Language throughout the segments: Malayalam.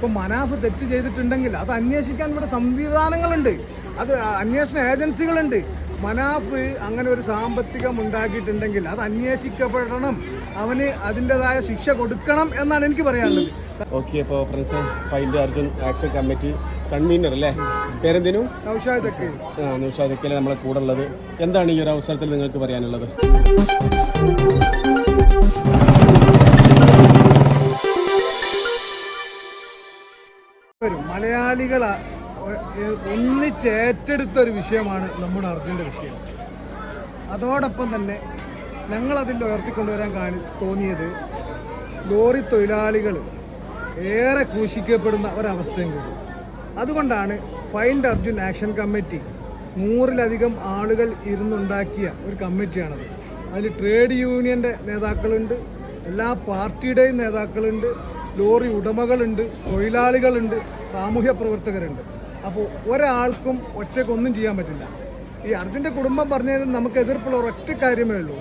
ഇപ്പം മനാഫ് തെറ്റ് ചെയ്തിട്ടുണ്ടെങ്കിൽ അത് അന്വേഷിക്കാൻ ഇവിടെ സംവിധാനങ്ങളുണ്ട്. അത് അന്വേഷണ ഏജൻസികളുണ്ട്. മനാഫ് അങ്ങനെ ഒരു സാമ്പത്തികം ഉണ്ടാക്കിയിട്ടുണ്ടെങ്കിൽ അത് അന്വേഷിക്കപ്പെടണം. അവന് അതിന്റെതായ ശിക്ഷ കൊടുക്കണം എന്നാണ് എനിക്ക് പറയാനുള്ളത്. ഓക്കെ അപ്പോൾ friends find Arjun action committee convener അല്ലേ? പേരെന്തിനു? നൗഷാദൊക്കെ ആ നമ്മളെ കൂടെ ഉള്ളത്. എന്താണ് ഈ ഒരു അവസരത്തിൽ നിങ്ങൾക്ക് പറയാനുള്ളത്? മലയാളികൾ ഒന്നിച്ചേറ്റെടുത്ത ഒരു വിഷയമാണ് നമ്മുടെ അർജുന്റെ വിഷയം. അതോടൊപ്പം തന്നെ ഞങ്ങളതിൽ ഉയർത്തിക്കൊണ്ടുവരാൻ കാണി തോന്നിയത് ലോറി തൊഴിലാളികൾ ഏറെ ക്രൂശിക്കപ്പെടുന്ന ഒരവസ്ഥയും കൂടി. അതുകൊണ്ടാണ് ഫൈൻഡ് അർജുൻ ആക്ഷൻ കമ്മിറ്റി നൂറിലധികം ആളുകൾ ഇരുന്നുണ്ടാക്കിയ ഒരു കമ്മിറ്റിയാണത്. അതിൽ ട്രേഡ് യൂണിയന്റെ നേതാക്കളുണ്ട് എല്ലാ പാർട്ടിയുടെയും നേതാക്കളുണ്ട് ലോറി ഉടമകളുണ്ട് തൊഴിലാളികളുണ്ട് സാമൂഹ്യ പ്രവർത്തകരുണ്ട്. അപ്പോൾ ഒരാൾക്കും ഒറ്റയ്ക്കൊന്നും ചെയ്യാൻ പറ്റില്ല. ഈ അർജുന്റെ കുടുംബം പറഞ്ഞാൽ നമുക്ക് എതിർപ്പുള്ള ഒരൊറ്റ കാര്യമേ ഉള്ളൂ.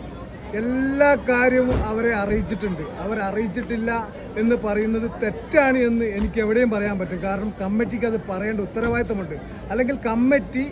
എല്ലാ കാര്യവും അവരെ അറിയിച്ചിട്ടുണ്ട്. അവരറിയിച്ചിട്ടില്ല എന്ന് പറയുന്നത് തെറ്റാണ് എന്ന് എനിക്ക് എവിടെയും പറയാൻ പറ്റും. കാരണം കമ്മിറ്റിക്ക് അത് പറയേണ്ട ഉത്തരവാദിത്തമുണ്ട്. അല്ലെങ്കിൽ കമ്മിറ്റി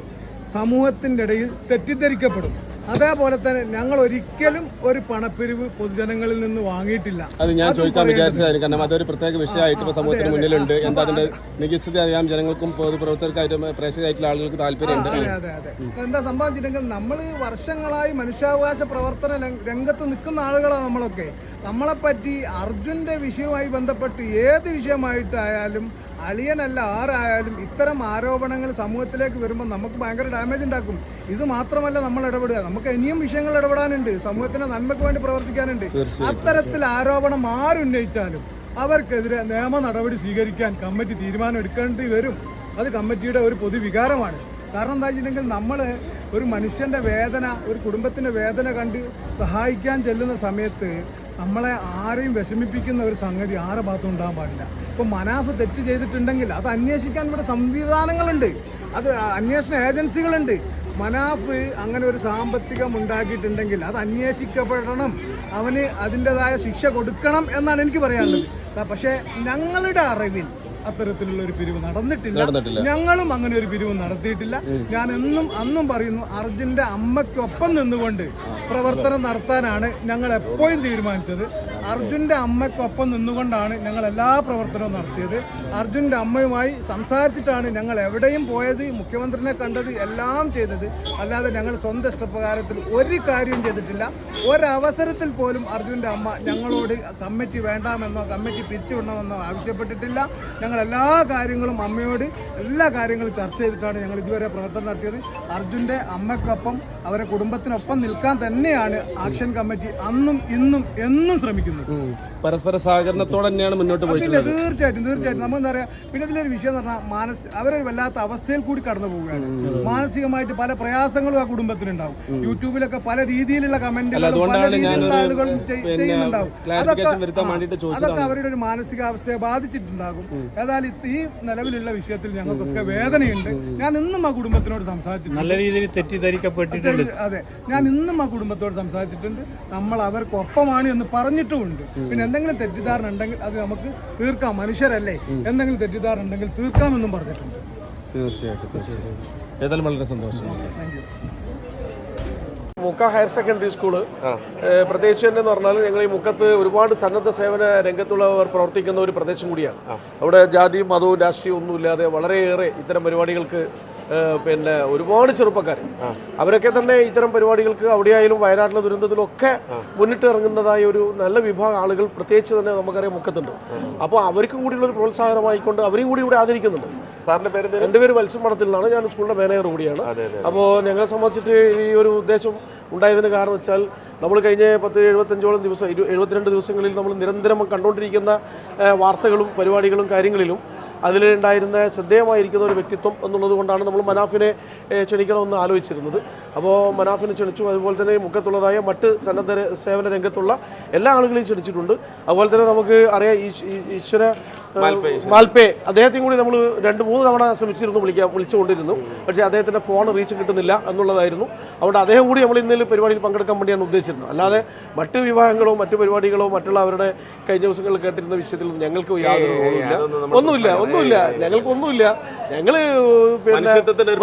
സമൂഹത്തിന്റെ ഇടയിൽ തെറ്റിദ്ധരിക്കപ്പെടും. അതേപോലെ തന്നെ ഞങ്ങൾ ഒരിക്കലും ഒരു പണപ്പിരിവ് പൊതുജനങ്ങളിൽ നിന്ന് വാങ്ങിയിട്ടില്ല. അത് ഞാൻ ചോദിക്കാൻ വിചാരിച്ചതായിരുന്നു കാരണം അതൊരു പ്രത്യേക വിഷയമായിട്ട് ഇപ്പോൾ സമൂഹത്തിന്. മുന്നിലുണ്ട്. എന്താ അതിന്റെ നികുതി അറിയാം. ജനങ്ങൾക്കും പൊതുപ്രവർത്തകർക്കായിട്ടും പ്രേക്ഷകരായിട്ടുള്ള ആളുകൾക്ക് താല്പര്യമുണ്ട് അതെ അതെ അതെ. എന്താ സംഭവിച്ചിട്ടുണ്ടെങ്കിൽ നമ്മൾ വർഷങ്ങളായി മനുഷ്യാവകാശ പ്രവർത്തന രംഗത്ത് നിൽക്കുന്ന ആളുകളാണ് നമ്മളൊക്കെ. നമ്മളെപ്പറ്റി അർജുന്റെ വിഷയവുമായി ബന്ധപ്പെട്ട് ഏത് വിഷയമായിട്ടായാലും അളിയനല്ല ആരായാലും ഇത്തരം ആരോപണങ്ങൾ സമൂഹത്തിലേക്ക് വരുമ്പോൾ നമുക്ക് ഭയങ്കര ഡാമേജ് ഉണ്ടാക്കും. ഇത് മാത്രമല്ല നമ്മൾ ഇടപെടുക. നമുക്ക് ഇനിയും വിഷയങ്ങൾ ഇടപെടാനുണ്ട്. സമൂഹത്തിന്റെ നന്മയ്ക്ക് വേണ്ടി പ്രവർത്തിക്കാനുണ്ട്. അത്തരത്തിൽ ആരോപണം ആരുന്നയിച്ചാലും അവർക്കെതിരെ നിയമ നടപടി സ്വീകരിക്കാൻ കമ്മിറ്റി തീരുമാനം എടുക്കേണ്ടി വരും. അത് കമ്മിറ്റിയുടെ ഒരു പൊതുവികാരമാണ്. കാരണം എന്താ വെച്ചിട്ടുണ്ടെങ്കിൽ നമ്മൾ ഒരു മനുഷ്യന്റെ വേദന ഒരു കുടുംബത്തിന്റെ വേദന കണ്ട് സഹായിക്കാൻ ചെല്ലുന്ന സമയത്ത് നമ്മളെ ആരെയും വിഷമിപ്പിക്കുന്ന ഒരു സംഗതി ആരെ ഭാഗത്തും ഉണ്ടാകാൻ പാടില്ല. ഇപ്പം മനാഫ് തെറ്റ് ചെയ്തിട്ടുണ്ടെങ്കിൽ അത് അന്വേഷിക്കാൻ ഇവിടെ സംവിധാനങ്ങളുണ്ട്. അത് അന്വേഷണ ഏജൻസികളുണ്ട്. മനാഫ് അങ്ങനെ ഒരു സാമ്പത്തികം ഉണ്ടാക്കിയിട്ടുണ്ടെങ്കിൽ അത് അന്വേഷിക്കപ്പെടണം. അവന് അതിന്റെതായ ശിക്ഷ കൊടുക്കണം എന്നാണ് എനിക്ക് പറയാനുള്ളത്. പക്ഷേ ഞങ്ങളുടെ അറിവിൽ അത്തരത്തിലുള്ള ഒരു പിരിവ് നടന്നിട്ടില്ല. ഞങ്ങളും അങ്ങനെ ഒരു പിരിവ് നടത്തിയിട്ടില്ല. ഞാൻ എന്നും അന്നും പറയുന്നു അർജുന്റെ അമ്മയ്ക്കൊപ്പം നിന്നുകൊണ്ട് പ്രവർത്തനം നടത്താനാണ് ഞങ്ങൾ എപ്പോഴും തീരുമാനിച്ചത്. അർജുന്റെ അമ്മയ്ക്കൊപ്പം നിന്നുകൊണ്ടാണ് ഞങ്ങൾ എല്ലാ പ്രവർത്തനവും നടത്തിയത്. അർജുന്റെ അമ്മയുമായി സംസാരിച്ചിട്ടാണ് ഞങ്ങൾ എവിടെയും പോയത് മുഖ്യമന്ത്രിനെ കണ്ടത് എല്ലാം ചെയ്തത്. അല്ലാതെ ഞങ്ങൾ സ്വന്തം ഇഷ്ടപ്രകാരത്തിൽ ഒരു കാര്യവും ചെയ്തിട്ടില്ല. ഒരവസരത്തിൽ പോലും അർജുന്റെ അമ്മ ഞങ്ങളോട് കമ്മിറ്റി വേണ്ടാമെന്നോ കമ്മിറ്റി പിരിച്ചുവിടണമെന്നോ ആവശ്യപ്പെട്ടിട്ടില്ല. ഞങ്ങൾ എല്ലാ കാര്യങ്ങളും അമ്മയോട് എല്ലാ കാര്യങ്ങളും ചർച്ച ചെയ്തിട്ടാണ് ഞങ്ങൾ ഇതുവരെ പ്രവർത്തനം നടത്തിയത്. അർജുന്റെ അമ്മയ്ക്കൊപ്പം അവരെ കുടുംബത്തിനൊപ്പം നിൽക്കാൻ തന്നെയാണ് ആക്ഷൻ കമ്മിറ്റി അന്നും ഇന്നും എന്നും ശ്രമിക്കുന്നത്. 嗯。പരസ്പര സഹകരണത്തോടെ തന്നെയാണ് മുന്നോട്ട് പോയിട്ടുള്ളത്. തീർച്ചയായിട്ടും തീർച്ചയായിട്ടും. നമ്മൾ എന്താ പറയാ പിന്നെ ഇതിലൊരു വിഷയം എന്ന് പറഞ്ഞാൽ മാനസ അവരൊരു വല്ലാത്ത അവസ്ഥയിൽ കൂടി കടന്നു പോവുകയാണ്. മാനസികമായിട്ട് പല പ്രയാസങ്ങളും ആ കുടുംബത്തിനുണ്ടാവും. യൂട്യൂബിലൊക്കെ പല രീതിയിലുള്ള കമന്റുകളും പല അതുകൊണ്ടാണ് രീതിയിലുള്ള ആളുകളും ചെയ്യുന്നുണ്ടാവും. അതൊക്കെ അവരുടെ ഒരു മാനസികാവസ്ഥയെ ബാധിച്ചിട്ടുണ്ടാകും. ഏതായാലും ഈ നിലവിലുള്ള വിഷയത്തിൽ ഞങ്ങൾക്കൊക്കെ വേദനയുണ്ട്. ഞാൻ ഇന്നും ആ കുടുംബത്തിനോട് സംസാരിച്ചിട്ടുണ്ട്. നല്ല രീതിയിൽ തെറ്റിദ്ധരിക്കപ്പെട്ടിട്ടുണ്ട്. അതെ ഞാൻ ഇന്നും ആ കുടുംബത്തോട് സംസാരിച്ചിട്ടുണ്ട്. നമ്മൾ അവർക്കൊപ്പമാണ് എന്ന് പറഞ്ഞിട്ടുമുണ്ട്. പിന്നെ എന്തെങ്കിലും തെറ്റിദ്ധാരണ ഉണ്ടെങ്കിൽ അത് നമുക്ക് തീർക്കാം. മനുഷ്യരല്ലേ? എന്തെങ്കിലും തെറ്റിദ്ധാരണ ഉണ്ടെങ്കിൽ തീർക്കാമെന്നും പറഞ്ഞിട്ടുണ്ട്. തീർച്ചയായിട്ടും തീർച്ചയായിട്ടും. ഏതായാലും വളരെ സന്തോഷം. മുക്ക ഹയർ സെക്കൻഡറി സ്കൂൾ പ്രത്യേകിച്ച് തന്നെ എന്ന് പറഞ്ഞാൽ ഞങ്ങൾ ഈ മുക്കത്ത് ഒരുപാട് സന്നദ്ധ സേവന രംഗത്തുള്ളവർ പ്രവർത്തിക്കുന്ന ഒരു പ്രദേശം കൂടിയാണ്. അവിടെ ജാതിയും മതവും രാഷ്ട്രീയവും ഒന്നുമില്ലാതെ വളരെയേറെ ഇത്തരം പരിപാടികൾക്ക് പിന്നെ ഒരുപാട് ചെറുപ്പക്കാർ അവരൊക്കെ തന്നെ ഇത്തരം പരിപാടികൾക്ക് അവിടെയായാലും വയനാട്ടിലെ ദുരന്തത്തിലും ഒക്കെ മുന്നിട്ട് ഇറങ്ങുന്നതായ ഒരു നല്ല വിഭാഗം ആളുകൾ പ്രത്യേകിച്ച് തന്നെ നമുക്കറിയാം മുക്കത്തുണ്ട്. അപ്പോൾ അവർക്കും കൂടിയുള്ള ഒരു പ്രോത്സാഹനമായിക്കൊണ്ട് അവരെയും കൂടി ഇവിടെ ആദരിക്കുന്നുണ്ട്. സാറിന്റെ പേര് എന്റെ പേര് മത്സ്യം മഠത്തിൽ നിന്നാണ് ഞാൻ സ്കൂളിന്റെ മാനേജർ കൂടിയാണ്. അപ്പോൾ ഞങ്ങളെ സംബന്ധിച്ചിട്ട് ഈ ഒരു ഉദ്ദേശം ഉണ്ടായതിന് കാരണം വെച്ചാൽ നമ്മൾ കഴിഞ്ഞ പത്ത് എഴുപത്തഞ്ചോളം ദിവസം എഴുപത്തിരണ്ട് ദിവസങ്ങളിൽ നമ്മൾ നിരന്തരം കണ്ടുകൊണ്ടിരിക്കുന്ന വാർത്തകളും പരിപാടികളും കാര്യങ്ങളിലും അതിലുണ്ടായിരുന്ന ശ്രദ്ധേയമായിരിക്കുന്ന ഒരു വ്യക്തിത്വം എന്നുള്ളത് കൊണ്ടാണ് നമ്മൾ മനാഫിനെ ക്ഷണിക്കണമെന്ന് ആലോചിച്ചിരുന്നത്. അപ്പോൾ മനാഫിനെ ക്ഷണിച്ചു. അതുപോലെ തന്നെ മുഖത്തുള്ളതായ മറ്റ് സന്നദ്ധ സേവന രംഗത്തുള്ള എല്ലാ ആളുകളെയും ക്ഷണിച്ചിട്ടുണ്ട്. അതുപോലെ തന്നെ നമുക്ക് അറിയാം ഈശ്വര മാൽപ്പേ അദ്ദേഹത്തെയും കൂടി നമ്മൾ രണ്ട് മൂന്ന് തവണ ശ്രമിച്ചിരുന്നു വിളിക്കാൻ വിളിച്ചുകൊണ്ടിരുന്നു. പക്ഷേ അദ്ദേഹത്തിന്റെ ഫോൺ റീച്ച് കിട്ടുന്നില്ല എന്നുള്ളതായിരുന്നു. അതുകൊണ്ട് അദ്ദേഹം കൂടി നമ്മൾ ഇന്നലെ പരിപാടിയിൽ പങ്കെടുക്കാൻ വേണ്ടിയാണ് ഉദ്ദേശിച്ചിരുന്നത്. അല്ലാതെ മറ്റ് വിവാഹങ്ങളോ മറ്റു പരിപാടികളോ മറ്റുള്ള അവരുടെ കഴിഞ്ഞ ദിവസങ്ങളിൽ കേട്ടിരുന്ന വിഷയത്തിൽ ഞങ്ങൾക്ക് യാതൊരു ഒന്നുമില്ല ഒന്നുമില്ല. ഞങ്ങൾക്കൊന്നുമില്ല ഞങ്ങൾ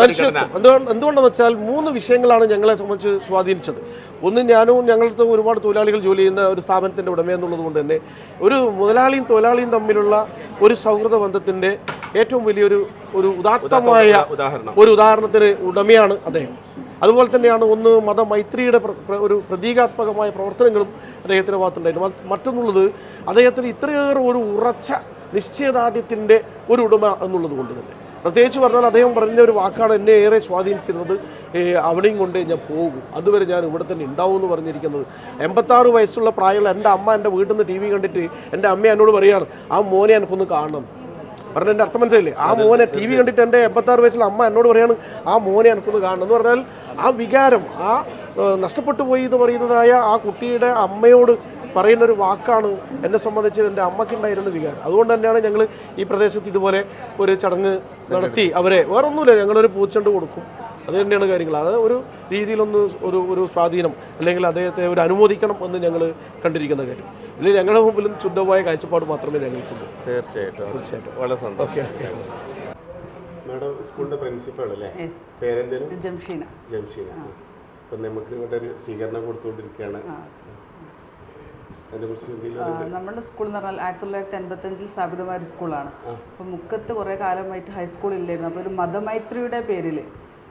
മനുഷ്യത്വം. എന്തുകൊണ്ട് എന്തുകൊണ്ടെന്ന് വെച്ചാൽ മൂന്ന് വിഷയങ്ങളാണ് ഞങ്ങളെ സംബന്ധിച്ച് സ്വാധീനിച്ചത്. ഒന്ന് ഞാനും ഞങ്ങളുടെ ഒരുപാട് തൊഴിലാളികൾ ജോലി ചെയ്യുന്ന ഒരു സ്ഥാപനത്തിന്റെ ഉടമയെന്നുള്ളത് കൊണ്ട് തന്നെ ഒരു മുതലാളിയും തൊഴിലാളിയും തമ്മിലുള്ള ഒരു സൗഹൃദ ബന്ധത്തിന്റെ ഏറ്റവും വലിയൊരു ഒരു ഉദാത്തമായ ഉദാഹരണം. ഒരു ഉദാഹരണത്തിന് ഉടമയാണ് അദ്ദേഹം. അതുപോലെ തന്നെയാണ് ഒന്ന് മതമൈത്രിയുടെ ഒരു പ്രതീകാത്മകമായ പ്രവർത്തനങ്ങളും അദ്ദേഹത്തിന്റെ ഭാഗത്തുണ്ടായിരുന്നു. മറ്റൊന്നുള്ളത് അദ്ദേഹത്തിന് ഇത്രയേറെ ഒരു ഉറച്ച നിശ്ചയദാർഢ്യത്തിന്റെ ഒരു ഉടമ എന്നുള്ളത് കൊണ്ട് തന്നെ. പ്രത്യേകിച്ച് പറഞ്ഞാൽ അദ്ദേഹം പറഞ്ഞ ഒരു വാക്കാണ് എന്നെ ഏറെ സ്വാധീനിച്ചിരുന്നത്. അവിടെയും കൊണ്ട് ഞാൻ പോകും. അതുവരെ ഞാൻ ഇവിടെ തന്നെ ഉണ്ടാവും എന്ന് പറഞ്ഞിരിക്കുന്നത്. എൺപത്താറ് വയസ്സുള്ള പ്രായമുള്ള എന്റെ അമ്മ എന്റെ വീട്ടിൽ നിന്ന് ടി വി കണ്ടിട്ട് എന്റെ അമ്മ എന്നോട് പറയുകയാണ് ആ മോനെ എനിക്കൊന്ന് കാണണം. പറഞ്ഞ എന്റെ അർത്ഥം മനസ്സിലായില്ലേ? ആ മോനെ ടി വി കണ്ടിട്ട് എന്റെ എൺപത്താറ് വയസ്സുള്ള അമ്മ എന്നോട് പറയാണ് ആ മോനെ എനിക്കൊന്ന് കാണണം. എന്ന് പറഞ്ഞാൽ ആ വികാരം ആ നഷ്ടപ്പെട്ടു പോയി എന്ന് പറയുന്നതായ ആ കുട്ടിയുടെ അമ്മയോട് പറയുന്ന ഒരു വാക്കാണ് എന്നെ സംബന്ധിച്ച് എന്റെ അമ്മയ്ക്കുണ്ടായിരുന്ന വികാരം. അതുകൊണ്ട് തന്നെയാണ് ഞങ്ങൾ ഈ പ്രദേശത്ത് ഇതുപോലെ ഒരു ചടങ്ങ് നടത്തി. അവരെ വേറൊന്നുമില്ല ഞങ്ങളൊരു പൂച്ചണ്ട് കൊടുക്കും. അത് തന്നെയാണ് കാര്യങ്ങൾ. അത് ഒരു രീതിയിലൊന്ന് ഒരു ഒരു സ്വാധീനം അല്ലെങ്കിൽ അദ്ദേഹത്തെ ഒരു അനുമോദിക്കണം എന്ന് ഞങ്ങൾ കണ്ടിരിക്കുന്ന കാര്യം. ഇല്ല ഞങ്ങളുടെ മുമ്പിലും ശുദ്ധമായ കാഴ്ചപ്പാട് മാത്രമേ ഞങ്ങൾക്കുള്ളൂ. തീർച്ചയായിട്ടും. തീർച്ചയായിട്ടും. വളരെ സന്തോഷം. മാഡം സ്കൂളിന്റെ പ്രിൻസിപ്പൾ അല്ലേ. പേരെന്തേലും ജംഷീന. ജംഷീന. അപ്പം നമുക്ക് ഇവിടെ ഒരു സ്വീകരണം കൊടുത്തുകൊണ്ടിരിക്കുകയാണ്. നമ്മുടെ സ്കൂൾ എന്ന് പറഞ്ഞാൽ ആയിരത്തി തൊള്ളായിരത്തി എൺപത്തഞ്ചിൽ സ്ഥാപിതമായ ഒരു സ്കൂളാണ് അപ്പോൾ മുക്കത്ത് കുറേ കാലമായിട്ട് ഹൈസ്കൂൾ ഇല്ലായിരുന്നു. അപ്പോൾ ഒരു മതമൈത്രിയുടെ പേരിൽ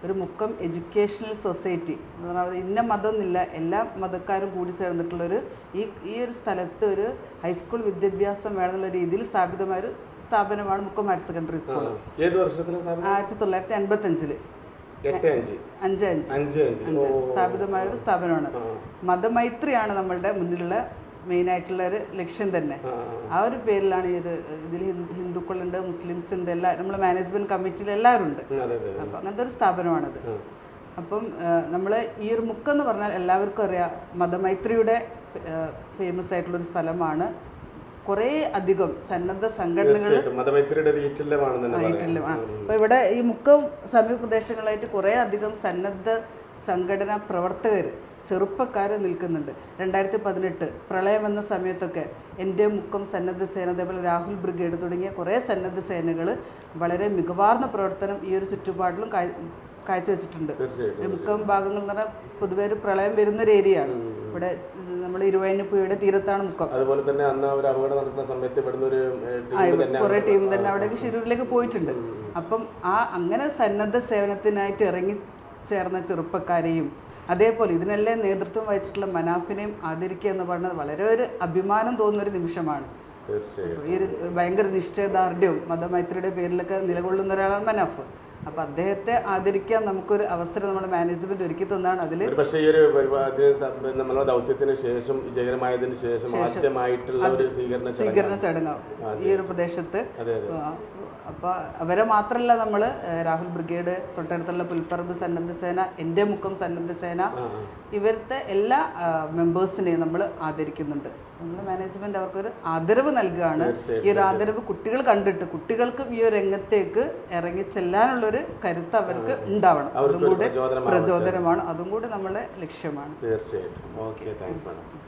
ഒരു മുക്കം എഡ്യൂക്കേഷണൽ സൊസൈറ്റി എന്ന് പറഞ്ഞാൽ ഇന്ന മതമൊന്നുമില്ല. എല്ലാ മതക്കാരും കൂടി ചേർന്നിട്ടുള്ളൊരു ഈ ഈ ഒരു സ്ഥലത്ത് ഒരു ഹൈസ്കൂൾ വിദ്യാഭ്യാസം വേണമെന്നുള്ള രീതിയിൽ സ്ഥാപിതമായ ഒരു സ്ഥാപനമാണ് മുക്കം ഹയർ സെക്കൻഡറി സ്കൂൾ ഏത് വർഷത്തിലാണ് ആയിരത്തി തൊള്ളായിരത്തി എൺപത്തി അഞ്ചിൽ സ്ഥാപിതമായ ഒരു സ്ഥാപനമാണ്. മതമൈത്രിയാണ് നമ്മളുടെ മുന്നിലുള്ള മെയിൻ ആയിട്ടുള്ള ഒരു ലക്ഷ്യം തന്നെ. ആ ഒരു പേരിലാണ് ഇത് ഇതിൽ ഹിന്ദുക്കളുണ്ട് മുസ്ലിംസ് ഉണ്ട് എല്ലാ നമ്മളെ മാനേജ്മെന്റ് കമ്മിറ്റിയിൽ എല്ലാവരും ഉണ്ട്. അപ്പൊ അങ്ങനത്തെ ഒരു സ്ഥാപനമാണത്. അപ്പം നമ്മൾ ഈ ഒരു മുക്കെന്ന് പറഞ്ഞാൽ എല്ലാവർക്കും അറിയാം മതമൈത്രിയുടെ ഫേമസ് ആയിട്ടുള്ള ഒരു സ്ഥലമാണ്. കുറേ അധികം സന്നദ്ധ സംഘടനകൾ അപ്പോൾ ഇവിടെ ഈ മുക്കം സമീപ പ്രദേശങ്ങളായിട്ട് കുറേ അധികം സന്നദ്ധ സംഘടനാ പ്രവർത്തകർ ചെറുപ്പക്കാർ നിൽക്കുന്നുണ്ട്. രണ്ടായിരത്തി പതിനെട്ട് പ്രളയം വന്ന സമയത്തൊക്കെ എന്റെ മുക്കം സന്നദ്ധ സേന അതേപോലെ രാഹുൽ ബ്രിഗേഡ് തുടങ്ങിയ കുറേ സന്നദ്ധ സേനകൾ വളരെ മികവാർന്ന പ്രവർത്തനം ഈ ഒരു ചുറ്റുപാടിലും കാഴ് കാഴ്ചവെച്ചിട്ടുണ്ട്. മുക്കം ഭാഗങ്ങൾ എന്ന് പറഞ്ഞാൽ പൊതുവെ ഒരു പ്രളയം വരുന്ന ഒരു ഏരിയയാണ് ഇവിടെ നമ്മൾ ഇരുവയനപ്പുഴയുടെ തീരത്താണ് മുക്കം. അതുപോലെ തന്നെ അന്ന് ഒരു അപകടം നടക്കുന്ന സമയത്ത് ഇവിടുന്ന് ഒരു കുറേ ടീം തന്നെ അവിടേക്ക് ഷിരൂരിലേക്ക് പോയിട്ടുണ്ട്. അപ്പം ആ അങ്ങനെ സന്നദ്ധ സേവനത്തിനായിട്ട് ഇറങ്ങി ചേർന്ന ചെറുപ്പക്കാരെയും അതേപോലെ ഇതിനെല്ലാം നേതൃത്വം വഹിച്ചിട്ടുള്ള മനാഫിനെയും ആദരിക്കുക എന്ന് പറയുന്നത് വളരെ ഒരു അഭിമാനം തോന്നുന്ന ഒരു നിമിഷമാണ് ഈ ഒരു ഭയങ്കര നിശ്ചയദാർഢ്യവും മതമൈത്രിയുടെ പേരിലൊക്കെ നിലകൊള്ളുന്ന ഒരാളാണ് മനാഫ്. അപ്പൊ അദ്ദേഹത്തെ ആദരിക്കാൻ നമുക്കൊരു അവസരം നമ്മുടെ മാനേജ്മെന്റ് ഒരുക്കി തന്നാണ് അതിൽ പക്ഷേ ഈ ഒരു പരിപാടി നമ്മുടെ ദൗത്യത്തിന് ശേഷം വിജയകരമായതിനു ശേഷം ആദ്യമായിട്ടുള്ള ഒരു സ്വീകരണ സ്വീകരണ ചടങ്ങ് ഈ ഒരു പ്രദേശത്ത്. അപ്പോൾ അവരെ മാത്രമല്ല നമ്മൾ രാഹുൽ ബ്രിഗേഡ് തൊട്ടടുത്തുള്ള പുൽപ്പറമ്പ് സന്നദ്ധ സേന എന്റെ മുഖം സന്നദ്ധ സേന ഇവരുടെ എല്ലാ മെമ്പേഴ്സിനെയും നമ്മൾ ആദരിക്കുന്നുണ്ട്. നമ്മൾ മാനേജ്മെന്റ് അവർക്കൊരു ആദരവ് നൽകുകയാണ് ഈ ഒരു ആദരവ് കുട്ടികൾ കണ്ടിട്ട് കുട്ടികൾക്കും ഈ ഒരു രംഗത്തേക്ക് ഇറങ്ങി ചെല്ലാനുള്ളൊരു കരുത്ത് അവർക്ക് ഉണ്ടാവണം. അതും കൂടെ പ്രചോദനമാണ്. അതും കൂടെ നമ്മളെ ലക്ഷ്യമാണ്. തീർച്ചയായിട്ടും. Okay thanks madam